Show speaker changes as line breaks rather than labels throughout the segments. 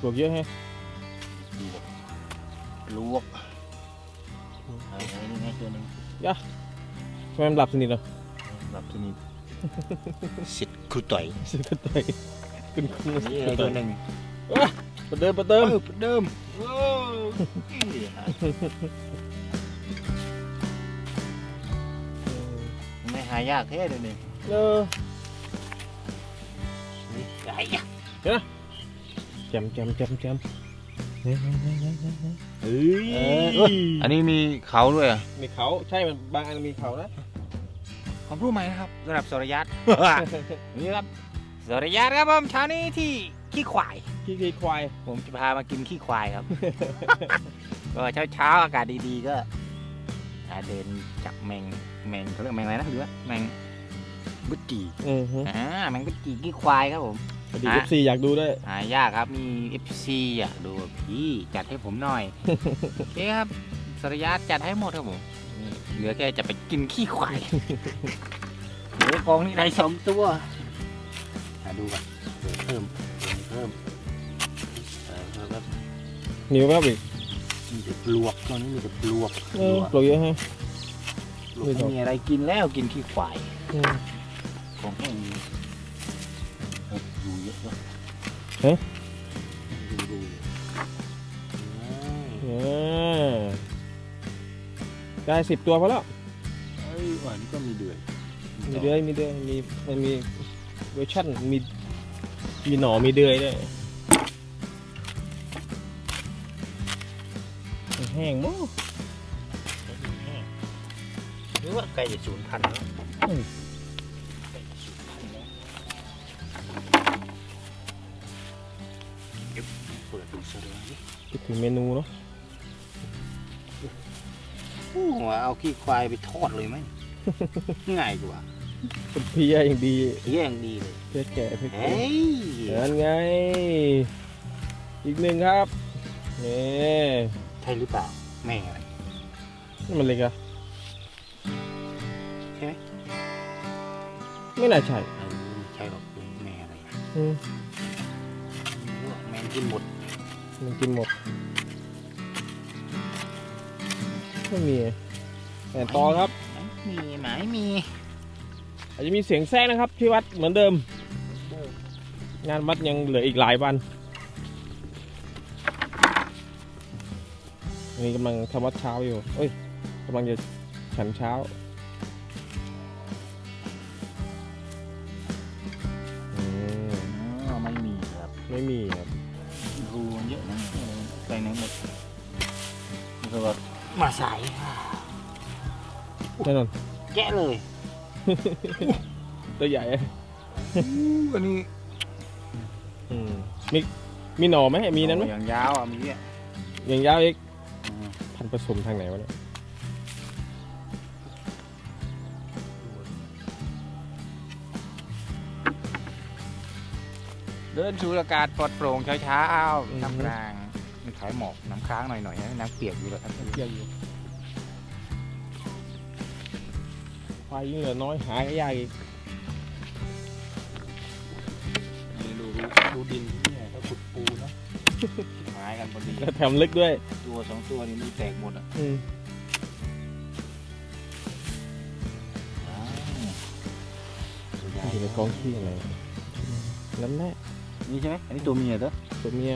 ปลวกเยอะแฮะ
ลวกไอ้ไอ้นี่ไงตัวหนึง
ทำไมมันหลับสนิทเหรอ
หลับตัวนี้สิทธิ์ครูต่อย
สิกระต่ายคุณครู
นี่ไอ้ตัวหนึ่ง
ประเดิมประเดิม
เออเดิมโอ้ไม่หายากแท้เดี๋ยวนี้
เออ
นี่ใหญ่อะ
แจมแจมแจมแจมเฮ้ยเฮ้ยเฮ้ยเฮ้ยเฮ้ยเฮ้ย
เฮ้
เอ้ย
อันนี้มีเขาด้วยอะ
มีเขาใช่มันบางอันมีเขานะ
ความรู้ใหม่นะครับสำหรับสรยัต นี่ครับสรยัตครับผมเช้านี้ที่ขี้ควาย
ขี้ขี้ควาย
ผมจะพามากินขี้ควายครับ ก็เช้าเช้าๆอากาศดีๆก็อ่าเดินจับแมงแมงเขาเรียกแมงอะไรนะหรือว่าแมงกุดจี
อือฮึ
อ่าแมงกุดจีขี้ควายครับผม
พอดี
ฮะ
เอฟซีอยากดูด้วย
หายากครับมี FC อะดูพี่จัดให้ผมหน่อย โอเคครับสรยัตจัดให้หมดครับผมนี่เหลือแค่จะไปกินขี้ควาย เหลือกองนี่ได้สองตัวอะดูก่อนเดี๋ยวเพิ่มเดี๋ยวเพิ่มเออเพิ่มครับ
นิ้วแป๊บอีก
มีแต่ปลวกตัวนี้มีแต่ปลวก
เออปลวกเยอะแฮะ
ปลวกไม่มีอะไรกินแล้วกินขี้ควาย
อืม
ของแห้งมี เออดูเยอะด้วย
เอ๊ะ
ดูดูอืม
เออได้สิบตัวพอแล้ว
เอ้ยอันนี้ก็มีเดือย
มีเดือย มีเดือย มีมันมีเวอร์ชั่นมี มีหน่อมีเดือยด้วยแห้งมั้ง
หรือว่าไก่จะสูญพันธุ์แล้ว
อื ถึงเมนูเนาะ
โอ้โหเอาขี้ควายไปทอดเลยไหม ง่ายกว่า
เป็นเพียอย่างดี
แย่งดีเลย
เพียแก่เพีย
เฮ้
แก่
ย
นั่นไง อีกหนึ่งครับนี่
ใช่หรือเปล่า แม่อะไร
นี่มันเล็กอะ
ใช่ไหม
ไม่น่าใช่
เออใช่หรอกเป็นแม่อะไร
อืม
เลือกแมงกินหมด
มันกินหมด ไม่มีแต่ต่อครับ
มีไหมมี
อาจจะมีเสียงแทรกนะครับที่วัดเหมือนเดิม งานวัดยังเหลืออีกหลายวันอันนี้กำลังทำวัดเช้าอยู่เอ้ยกำลังจะฉันเช้า
มาใส่
แน่นอน
แกะเลย
ตัวใหญ่อะ
อันนี้
อืมมีมีหน่อไหมมีนั้นไหม
อย่างยาวอะมีอะ
ยังยาวอีกพันธุ์ผสมทางไหนวะเนี่ย
เดินสูดอากาศปลอดโปร่งเช้าๆน้ำกลาง มีขายหมอกน้ำค้างหน่อยๆนะน้ำเปียกอยู่แล้วครับ
เที่ยวอยู่ควายยิ่งเหลือน้อยหายก็ยากอีก
นี่ดูดูดินเนี่ยเขาขุดปูเนาะหายกันพอดี
แล้วแถมลึกด้วย
ตัวสองตัวนี่มีแตกหมดอะ
อืมอยู่ในกองขี้อะไรนั่นแหละ
นี่ใช่ไหมอันนี้ตัวเมียเด้อ
ตัวเมีย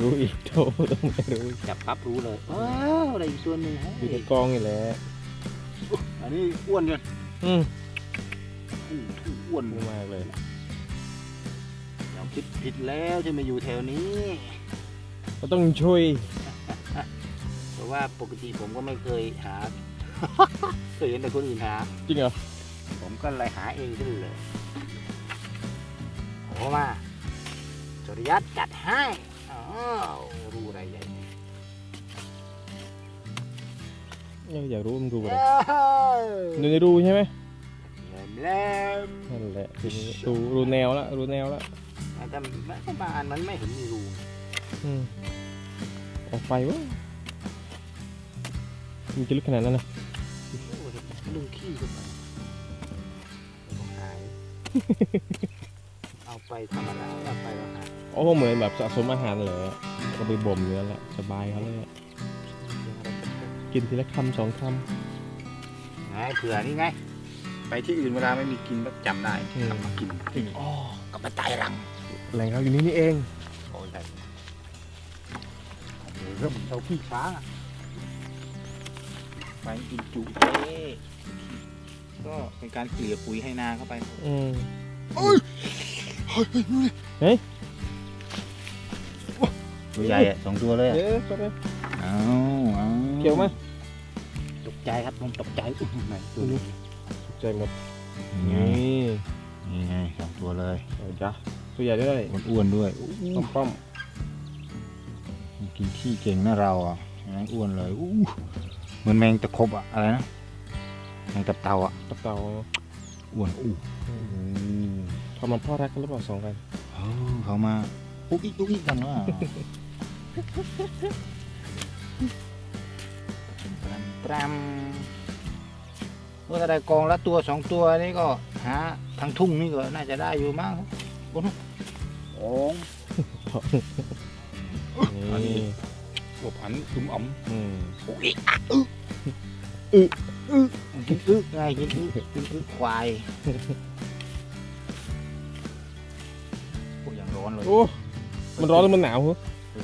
รู้อีกโตต้องไม่รู้
จับปั๊บรู้เลยว้าวอะไรอีกตัวหนึง
อยู่ในกองนี่แหละ
อันนี้อ้วนกัน
อืม
อู้หูอ้วน
รู้มากเลย
เราคิดผิดแล้วที่มาอยู่แถวนี้
ก็ต้องช่วย
เพราะว่าปกติผมก็ไม่เคยหาเคยเห็นแต่คนอื่นหา
จริงเหรอ
ผมก็เลยหาเองขึ้นเลยเพราะว่าจริยัตจัดให้ อ้าวรู้อะไรใหญ่
อยากรู้มันรู้อะไร
เอ้ย
ในรูใช่ไหม
เริ่มเริ่ม
นั่นแหละทีนี้รู้รู้แนวละรู้แนวละ
แต่บางอันมันไม่เห็นมีรู
อืมออกไปวะมันจะลึกขนาดนั้นนะ
โอ้เห็นลุงขี้ขึ้นมาต้องหาย เอาไปธรรมดาเอาไปแล้ว หาย
โอ้เหมือนแบบสะสมอาหารเลยอะก็ไปบ่มอยู่นั่นแหละสบายเขาเลยอะกินทีละคำสองค
ไงเผื่อนี่ไง ไปที่อื่นเวลาไม่มีกินก็จำได้
อืม
กลับมากินอ๋อกับมาตายรังำ
แหล่งเขาอยู่นี่นี่เอง
โอ้ยใช่เริ่มเท่าพี่ช้างอะไปกินจุเจ้ก็เป็นการเกลี่ยปุ๋ยให้นาเข้าไป
อืม
ตัวใหญ่อะสองตัวเลยอะ
เอ๊ะก็ไป
เอาเอา
เกี่ยวไหม
ตกใจครับผมตกใจอุ้ยไหนตัวนี้
ใจหมด
นี่
นี่
นี่ไงสองตัวเลย
เอาจ้ะตัวใหญ่ด้วย
อ้วนๆด้วย
ป้อมป้อม
กินขี้เก่งนะเราอะยังไงอ้วนเลยอู้เหมือนแมงตะคบอะอะไรนะแมงตับเต่าอะ
ตับเต่า
อ้วนอู้
เขามาพ่อรักกันหรือเปล่าสองกัน
เออเขามาปุ๊กอีกปุ๊กอีกกันว่า ปรำว่าถ้าได้กองละตัวสองตัวนี่ก็หาทางทุ่งนี่ก็น่าจะได้อยู่มั้งบนโอ้งอันนี้
นี่
กบหันตุ้มอ๋อม
อืม
ปุ๊กอีกอะอึอึอึกินอึไงกินอึกินอึควายโอ้ยังร้อนเลย
โอ้มันร้อนหรือมันหนาวเหรอ
เออ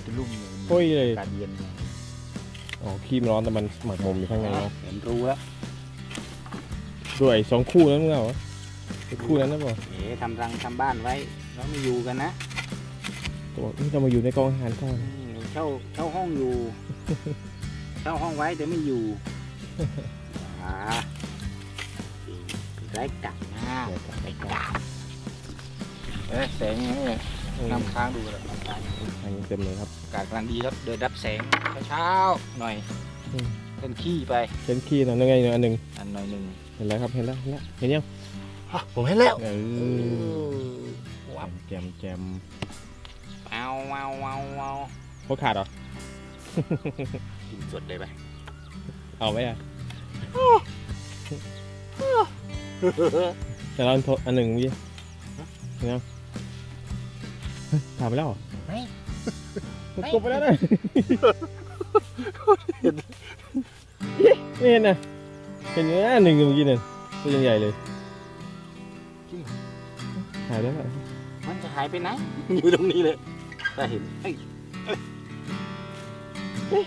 จะลุ่มเลย
โอ้ยเลย
อากาศเย็นไง
อ๋อขี้มันร้อนแต่มันหมักหมมอยู่ข้างในเนาะ
เห็นรู้แล้ว
ด้วยสองคู่นั้นมึงเอาเหรอไอ้คู่นั้นนะบอก
เอ๋ทำรังทำบ้านไว้แล้วไม่อยู่กันนะ
ตัวนี่จะมาอยู่ในกองอาหารก่อน
นี่เช่าเช่าห้องอยู่ เช่าห้องไว้แต่ไม่อยู่อ่าไร้กัดนะไร้กัดเอ๊ะแสงนี่
อืม
น้ำค้างดูแล้ว
อันนี้เต็มเลยครับ
อากาศกำลังดีครับ เดินรับแสงเช้าๆหน่อย
อืม
เล่นขี้ไป
เช่นขี้นะนั่นไงอันหนึ่ง
อันหน่อยหนึ่ง
เห็นแล้วครับเห็นแล้วเห็นแล้วเห็นยัง
ผมเห็นแล้ว
เออ
วับ
แจมแจม
เอาเอาเอาเอา
โคตรขาดเหรอ
กินสดเลยไป
เอาไว้อะแต่เราโทรอันหนึ่งเมื่อกี้เห็นยังเฮ้ย ถามไปแล้วเหรอ
ไม่
มันกบไปแล้วนะไม่เห็นนะเห็นอยู่นะหนึ่งเมื่อกี้เนี่ยตัวใหญ่ๆเลยหายแล้วอะ
มันจะหายไปไหน อยู่ตรงนี้เลยถ้าเห็นเอ้ยเอ้ย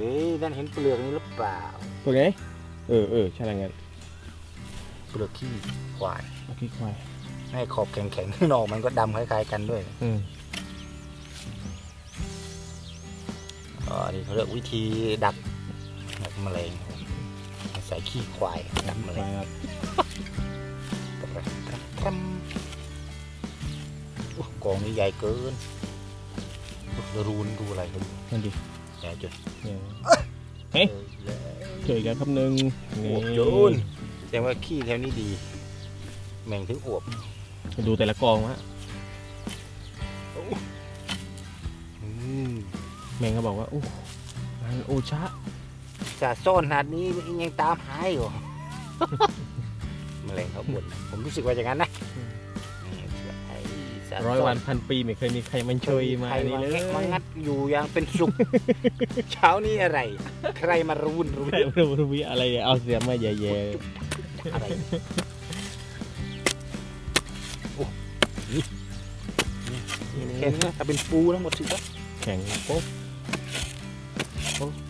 เฮ้ยท่านเห็นเปลือกนี้หรือเปล่า
ตัวไงเออเออใช่แล้วงั้น
เปลือกขี้ควาย
โอเคควาย
ให้ขอบแข็งๆข้างนอกมันก็ดำคล้ายๆกันด้วย
อืม
อ๋อนี่เขาเรียกวิธีดักดักแมลงใส่ขี้ควายดักแมล
ควางยครับ
โอ้กองนี้ใหญ่เกินโอ้แล้วรูนรูอะไรกัน
นั่นดิ
ใหญ่จน
เนี่ย
เอ้ย
เจออีกแล้วครับหนึ่ง
อวบจนแสดงว่าขี้แถวนี้ดี แม่งถึงอวบ
ดูแต่ละกองวะ
อืม
แมงก็บอกว่าโอ้งานโอชะ
จะซ่อนขนาดนี้ยังตามหายอยู่ แมลงเขาบ่นนะผมรู้สึกว่าอย่างนั้นนะนี่ไอ้สะ
ร้อย
ซ่
วันพันปีไม่เคยมีใครมันช่วยมา
ใคร
นี่
มา
เลย
แงะมางัดอยู่อย่างเป็นสุข เช้านี้อะไร ใครมารุนรุน
ใครไม่รู้วิอะไรเนี่ยเอาเสียงมาแย่
อะไร นี่แค่นี้นะถ้าเป็นปูทั้งหมดถือว่า
ๆแข็งโป๊บ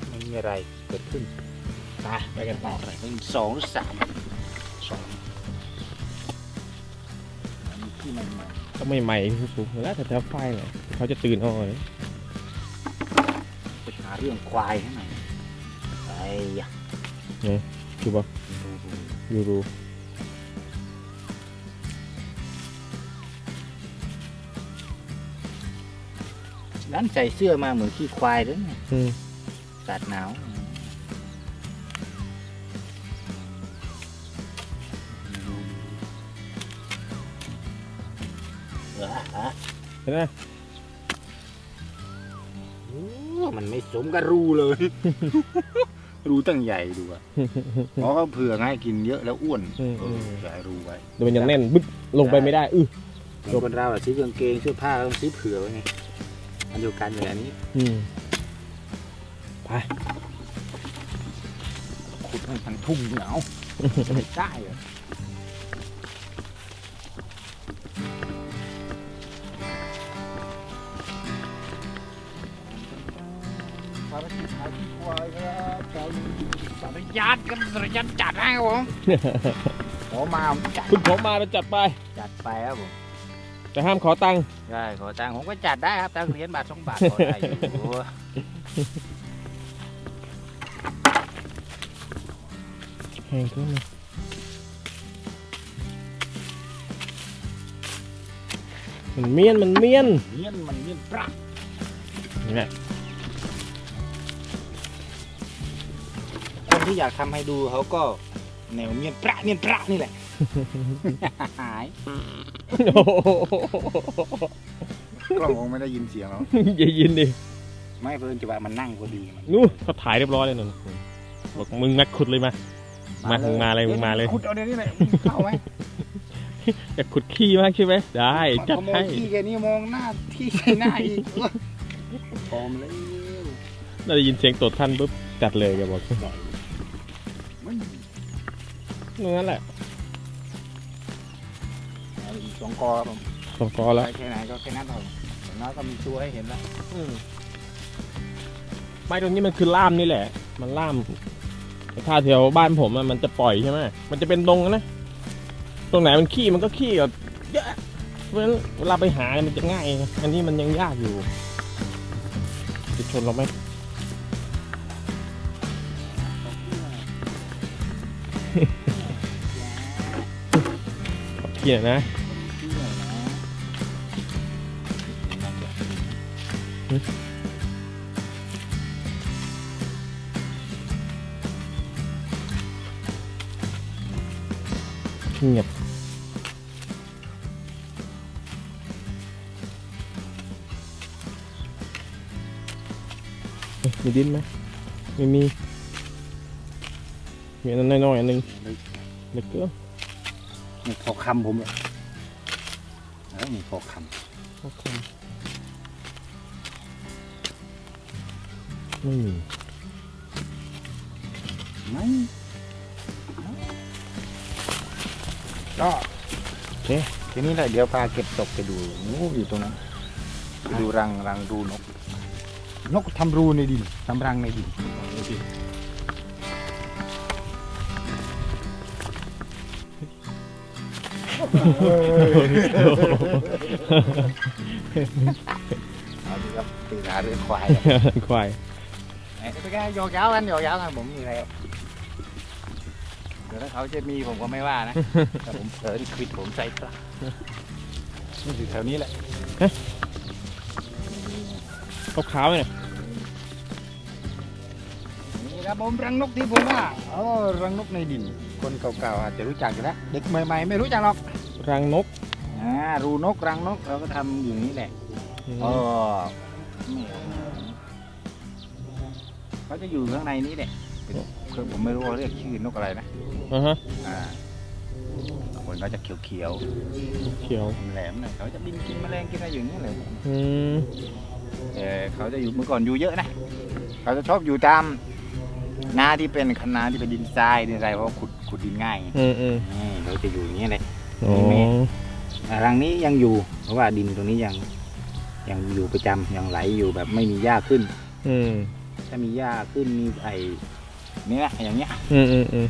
ไม่มีอะไรเกิดขึ้น
ตาไปกันต่อ
อะไรเป็นสองหรือสามสองอันนี้ที่มันมา
ก็ไม่ใหม่สูงๆแล้วแต่แถวไฟเลยเขาจะตื่นเอาเลย
ไปหาเรื่องควายให้หน่อยไอ้ยะ
คือบอก
ดูดู
ยูรู
นั้นใส่เสื้อมาเหมือนขี้ควายด้วยเนี่ย
อืม
อากาศหนาวเหรอฮะ
เห็นไหม
โอ้มันไม่สมกับรูเลย รูตั้งใหญ่ดูอะเพราะเขาเผื่อให้กินเยอะแล้วอ้วน
อืม
เอ
อื
อ
ม
ใส่รูไว้
เดี๋ยวมันยังแน่นบึ๊บลงไปไม่ได้อื้อ
เหมือนคนเราอะซื้อกางเกงเสื้อผ้าก็ต้องซื้อเผื่อไว้ไง อันเดียวกันเลยอันนี้
อืมไป
ขุดให้ทั้งทุ่งเหงาไม่ได้เหรอภารกิจหาที่ควายครับเจ้าสารยัดกันสารยัดจัดให้ครับผมขอมาผมจัด
คุณผมมาเราจัดไป
จัดไปครับผม
แต่ห้ามขอตังค์
ได้ขอตังค์ผมก็จัดได้ครับตังค์เหรียญบาทสองบาทขอได้อยู่
แห้งขึ้นมามันเมียน มันเมียน
เงี้ยมันเงี้ยปลา
นี่แหละ
คนที่อยากทำให้ดูเขาก็แนวเมียนปลาเมียนปลานี่แหละ หาย
โอ้โห
กล้องคงไม่ได้ยินเสียงหรอก
อย่ายินดิ
ไม่เพิ่นจะว่ามันนั่งพอดีมัน
นู้เขาถ่ายเรียบร้อยเลยนั่นบอกมึงนักขุดเลยมา มามึงมาเลยมึงมาเลย
ขุดเอาเดี๋ยวนี้เลยเข้าไหม
อยากขุดขี้มากใช่ไหมได้จัด
ขโม
ให้
ยที่แกนี่มองหน้าที่ใช่หน้าอีกพร้อมเลย
น่าจะยินเสียงตดท่านปุ๊บจัดเลยแกบอก
ไม่
นั่นแหละ
เอาอีก สองกอครับผม
สองกอ
ไป
แล้ว
แค่ไหนก็แค่นั้นเอาอย่างน้อยก็มีตัวให้เห็นแล้ว
ไม้ตรงนี้มันคือล่ามนี่แหละ มันล่ามแต่ถ้าแถวบ้านผมอะมันจะปล่อยใช่ไหมมันจะเป็นตรงนะ ตรงไหนมันขี้มันก็ขี้แบบเยอะเพราะฉะนั้นเวลาไปหาเนี่ยมันจะง่ายไงอันนี้มันยังยากอยู่จะชนเราไหมขอบขี้หน่อยนะ เงียบเอ๊ะมีดิ้นไหมไม่มี มีอันนั้นน้อยๆอันหนึงเล็กเกิน
นี่พอคำผมเลยเออนี่พอค
โอเค ไม่มีำ
ไม่ก็โอเคทีนี้แหละเดี๋ยวพาเก็บตกไปดูงูอยู่ตรงนั้นไปดูรังรังรูนก นกทำรูในดินทำรังในดินเอาดีครับตีหาเรื่องควาย
ควาย
ไอ้ตัวแกโยกย้าวกันโยกย้าวกันผมมีอะไรเดี๋ยวถ้าเขาจะมีผมก็ไม่ว่านะ แต่ผมเผลอที่ควิดผมใส่ปลานี่อยู่แถวนี้แหละ
ขาวๆเนี่ย
นี่ครับผมรังนกที่ผมว่าเออรังนกในดิน คนเก่าๆอาจจะรู้จักอยู่แล้วเด็กใหม่ๆ ไม่รู้จักหรอก
รังนก
อ่ารูนกรังนกเราก็ทำอยู่นี่แหละ
ม
เออนี่ เขาจะอยู่ข้างในนี้แหละเป็นคือผมไม่รู้ว่าเรียกชื่อนกอะไรนะ
อ่าฮะ
อ่าคนก็จะเขียว
เขียว
ๆแหลมๆหน่อยเขาจะบินกินแมลงกินอะไรอย่างนี้เลย
อืม
แต่เขาจะอยู่เมื่อก่อนอยู่เยอะนะเขาจะชอบอยู่ตามนาที่เป็นคณะที่เป็นดินทรายดินทรายเพราะว่าขุดขุดดินง่ายไง
อืมอืม
นี่เขาจะอยู่อย่างนี้เลย
อ๋อ
อ่ารังนี้ยังอยู่เพราะว่าดินตรงนี้ยังยังอยู่ประจำยังไหลอยู่แบบไม่มีหญ้าขึ้น
อืม
ถ้ามีหญ้าขึ้นมีไอ้เนี่ยอย่างเงี้ย
อืมอืมอืม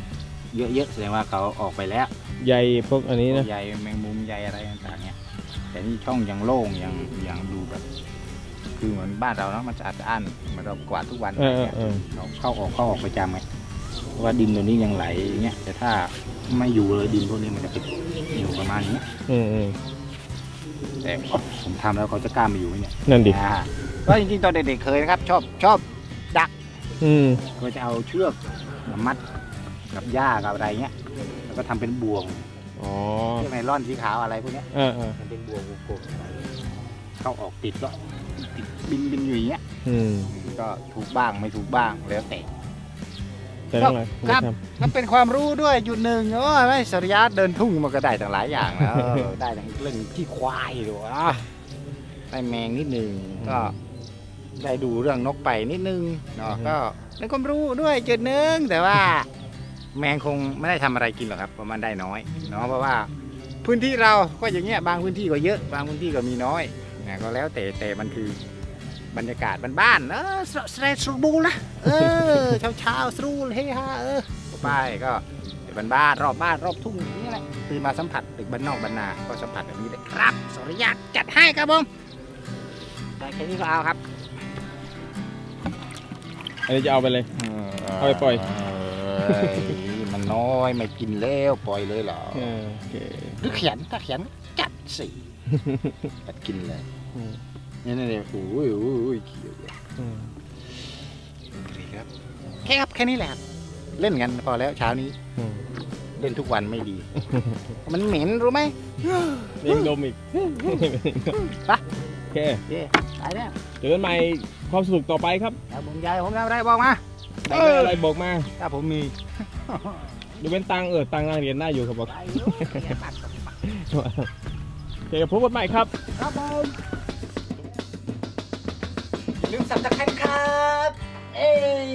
เยอะๆแสดงว่าเขาออกไปแล้ว
ใยพวกอันนี้นะ
ใยแมงมุมใยอะไรต่างๆเนี่ยแต่นี่ช่องยังโล่งยังยังดูแบบ คือเหมือนบ้านเราเนาะมันจะอาดจะอั้นเหมือนเรากวาดทุกวัน
เออเออเออ
เราเข้าออกเข้าออกประจำไงเพราะว่าดินตัวนี้ยังไหลอย่างเงี้ยแต่ถ้าไม่อยู่เลยดินพวกนี้มันจะเป็นอยู่ประมาณนี้
อืมอืม
แต่ผมทำแล้วเขาจะกล้ามาอยู่ไหมเนี่ย
นั่นดิ
อ่าก็จริงๆตอนเด็กๆเคยนะครับ ชอบชอบ
อืม
ก็จะเอาเชือกมามัดกับหญ้ากับอะไรเงี้ย แล้วก็ทำเป็นบ่วง
อ๋อ
เชือกไนล่อนสีขาวอะไรพวกเนี้ย
เออเออ
มันเป็นบ่วงวงกลมเข้าออกติดก็ติดบินบินอยู่อย่างเงี้ย
อืม
ก็ถูกบ้างไม่ถูกบ้างแล้วแต่
แต่ทั้งหลาย
ครับ
ท
มันเป็นความรู้ด้วยจุดหนึ่งโอ้ยไม่สริยะเดินทุ่งมันก็ได้ต่างหลายอย่างแล้วได้ทั้งเรื่องที่ควายด้วยอะได้แมงนิดหนึ่งก็ ได้ดูเรื่องนกไปนิดนึงเนาะก็ได้ความรู้ด้วยจุดหนึ่งแต่ว่า แมงคงไม่ได้ทำอะไรกินหรอกครับเพราะมันได้น้อยเนาะเพราะว่า พื้นที่เราก็อย่างเงี้ยบางพื้นที่ก็เยอะ บางพื้นที่ก็มีน้อยนะก็แล้วแต่แต่มันคือบรรยากาศบ้านๆเออสสเตรทสบูนะเออเช้าเช้าๆสรูเฮฮาเออไปก็เป็นบ้านๆรอบบ้านรอบทุ่งอย่างนี่แหละตื่นมาสัมผัสตึกบ้านนอกบ้านนา ก็สัมผัสแบบนี้เลยครับ สริยะจัดให้ครับผมได้แค่นี้ก็เอาครับำ
อันนี้จะเอาไปเลย เอาไปปล่อย
เอ้ยมันน้อยไม่กินแล้วปล่อยเลยเหรอ
เออโอเค
หรือเขียนถ้าเขียนจัดสิจัดกินเลย
อืม
นี่นี่นี่โอ้ยโอ้ยโอ้ยเขียวเลย
อืม
ครับแค่ครับแค่นี้แหละครับเล่นกันพอแล้วเช้านี้
อืม
เล่นทุกวันไม่ดี มันเหม็นรู้ไหม
เลี้ยงดมอีก
ไป
โอเค
เย้ตายแล้ว
เจอกันใหม่ ความสนุกต่อไปครับ
ถ้าผมยายผมทำอะไรบอกมา
อยากได้อะไรบอกมา
ถ้าผมมี
ดูเป็นตังค์เออตังค์นางเรียนได้อยู่ครับบอก
ไปเยอะเขียนบัตร
โอเคพบกันใหม่ครับ
ครับผมอย่าลืมสับตะไคร้ครับ เอ้ย